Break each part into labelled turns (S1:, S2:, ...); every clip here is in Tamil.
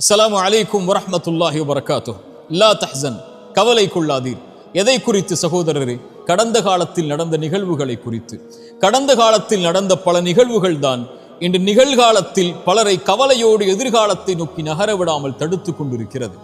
S1: அஸ்ஸலாமு அலைக்கும் வரமத்துல்லாஹி வபரகாத்து லா தஹன் கவலை கொள்ளாதீர் எதை குறித்து சகோதரரே? கடந்த காலத்தில் நடந்த நிகழ்வுகளை குறித்து. கடந்த காலத்தில் நடந்த பல நிகழ்வுகள் தான் இன்று நிகழ்காலத்தில் பலரை கவலையோடு எதிர்காலத்தை நோக்கி நகர விடாமல் தடுத்து கொண்டிருக்கிறது.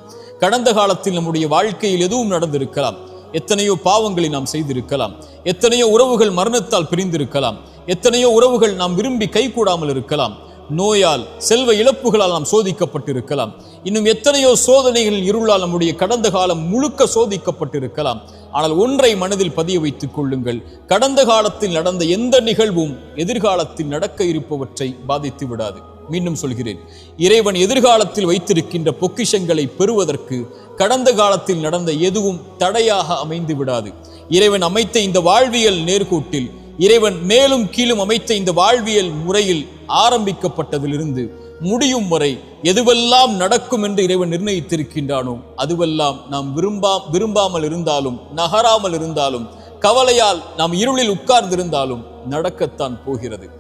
S1: கடந்த காலத்தில் நம்முடைய வாழ்க்கையில் எதுவும் நடந்திருக்கலாம். எத்தனையோ பாவங்களை நாம் செய்திருக்கலாம். எத்தனையோ உறவுகள் மரணத்தால் பிரிந்திருக்கலாம். எத்தனையோ உறவுகள் நாம் விரும்பி கைகூடாமல் இருக்கலாம். நோயால் செல்வ இழப்புகளால் நாம் சோதிக்கப்பட்டிருக்கலாம். இன்னும் எத்தனையோ சோதனைகளின் இருளால் நம்முடைய கடந்த காலம் முழுக்க சோதிக்கப்பட்டிருக்கலாம். ஆனால் ஒன்றை மனதில் பதிய வைத்துக் கொள்ளுங்கள். கடந்த காலத்தில் நடந்த எந்த நிகழ்வும் எதிர்காலத்தில் நடக்க இருப்பவற்றை பாதித்து விடாது. மீண்டும் சொல்கிறேன். இறைவன் எதிர்காலத்தில் வைத்திருக்கின்ற பொக்கிஷங்களை பெறுவதற்கு கடந்த காலத்தில் நடந்த எதுவும் தடையாக அமைந்து விடாது. இறைவன் அமைத்த இந்த வாழ்வியல் நேர்கோட்டில் இறைவன் மேலும் கீழும் அமைத்த இந்த வாழ்வியல் முறையில் ஆரம்பிக்கப்பட்டதிலிருந்து முடியும் வரை எதுவெல்லாம் நடக்கும் என்று இறைவன் நிர்ணயித்திருக்கின்றானோ அதுவெல்லாம் நாம் விரும்பா விரும்பாமல் இருந்தாலும் நகராமல் இருந்தாலும் கவலையால் நாம் இருளில் உட்கார்ந்திருந்தாலும் நடக்கத்தான் போகிறது.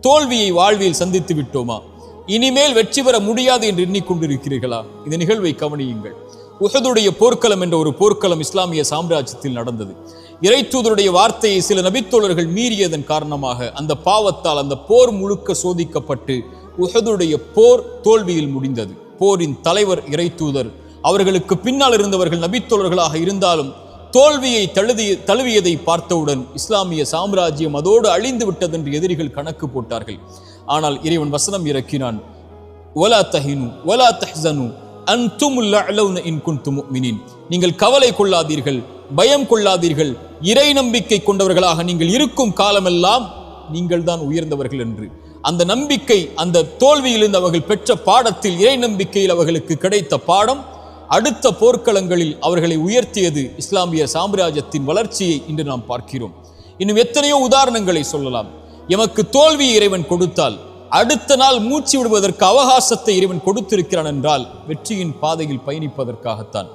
S1: தோல்வியை வாழ்வில் சந்தித்து விட்டோமா? இனிமேல் வெற்றி பெற முடியாது என்று எண்ணிக்கொண்டிருக்கிறீர்களா? இந்த நிகழ்வை கவனியுங்கள். உஹதுடைய போர்க்களம் என்ற ஒரு போர்க்களம் இஸ்லாமிய சாம்ராஜ்யத்தில் நடந்தது. இறைத்தூதருடைய வார்த்தையை சில நபித்தோழர்கள் மீறியதன் காரணமாக அந்த பாவத்தால் அந்த போர் முழுக்க சோதிக்கப்பட்டு உஹதுடைய போர் தோல்வியில் முடிந்தது. போரின் தலைவர் இறைத்தூதர் அவர்களுக்கு பின்னால் இருந்தவர்கள் நபித்தோழர்களாக இருந்தாலும் தோல்வியை தழுதிய தழுவியதை பார்த்தவுடன் இஸ்லாமிய சாம்ராஜ்யம் அதோடு அழிந்து விட்டதென்று எதிரிகள் கணக்கு போட்டார்கள். ஆனால் இறைவன் வசனம் இறக்கினான். ஒலா தஹினு ஒலா தஹ்சனு அன்துமுல் அலவுன இன் குன்தும் நீங்கள் கவலை கொள்ளாதீர்கள் பயம் கொள்ளாதீர்கள் இறை நம்பிக்கை கொண்டவர்களாக நீங்கள் இருக்கும் காலமெல்லாம் நீங்கள் தான் உயர்ந்தவர்கள் என்று. அந்த நம்பிக்கை அந்த தோல்வியிலிருந்து அவர்கள் பெற்ற பாடத்தில் இறை நம்பிக்கையில் அவர்களுக்கு கிடைத்த பாடம் அடுத்த போர்க்களங்களில் அவர்களை உயர்த்தியது இஸ்லாமிய சாம்ராஜ்யத்தின் வளர்ச்சியை இன்று நாம் பார்க்கிறோம். இன்னும் எத்தனையோ உதாரணங்களை சொல்லலாம். எமக்கு தோல்வி இறைவன் கொடுத்தால் அடுத்த நாள் மூச்சு விடுவதற்கு அவகாசத்தை இறைவன் கொடுத்திருக்கிறான் என்றால் வெற்றியின் பாதையில் பயணிப்பதற்காகத்தான்.